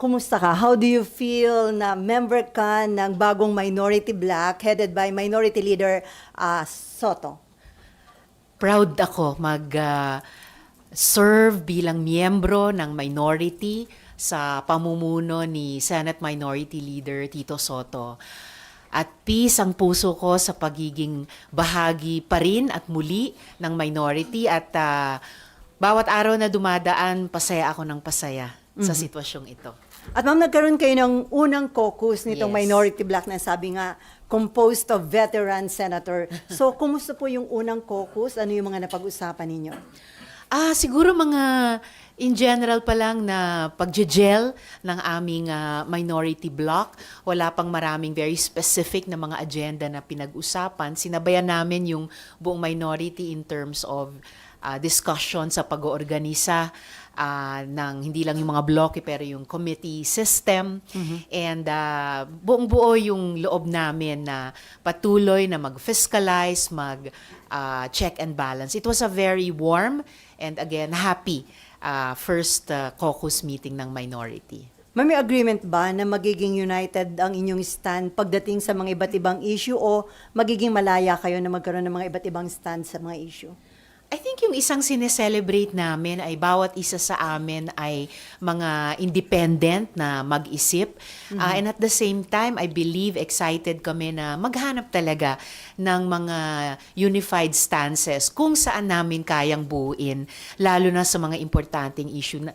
kumusta ka? How do you feel na member ka ng bagong Minority Black headed by Minority Leader ah, Soto? proud ako mag ah, bilang miyembro ng minority sa pamumuno ni Senate Minority Leader Tito Soto. At peace ang puso ko sa pagiging bahagi pa rin at muli ng minority at ah, bawat araw na dumadaan, pasaya ako ng pasaya sa sitwasyong ito. At ma'am, nagkaroon kayo ng unang caucus nitong Yes. Minority Black na sabi nga, composed of veteran senator. So, kumusta po yung unang caucus? Ano yung mga napag-usapan ninyo? Ah, siguro mga in general pa lang na pagje-gel ng aming ah, minority block. Wala pang maraming very specific na mga agenda na pinag-usapan. Sinabayan namin yung buong minority in terms of ah, discussion sa pag-oorganisa ah, ng hindi lang yung mga bloke pero yung committee system and ah, buong buo yung loob namin na patuloy na mag-fiscalize, mag ah, check and balance. It was a very warm and again happy ah, first ah, caucus meeting ng minority. May agreement ba na magiging united ang inyong stand pagdating sa mga iba't ibang issue o magiging malaya kayo na magkaroon ng mga iba't ibang stand sa mga issue? I think yung isang sineselebrate namin ay bawat isa sa amin ay mga independent na mag-isip. Ah, and at the same time, I believe excited kami na maghanap talaga ng mga unified stances kung saan namin kayang buuin, lalo na sa mga importanteng issue na,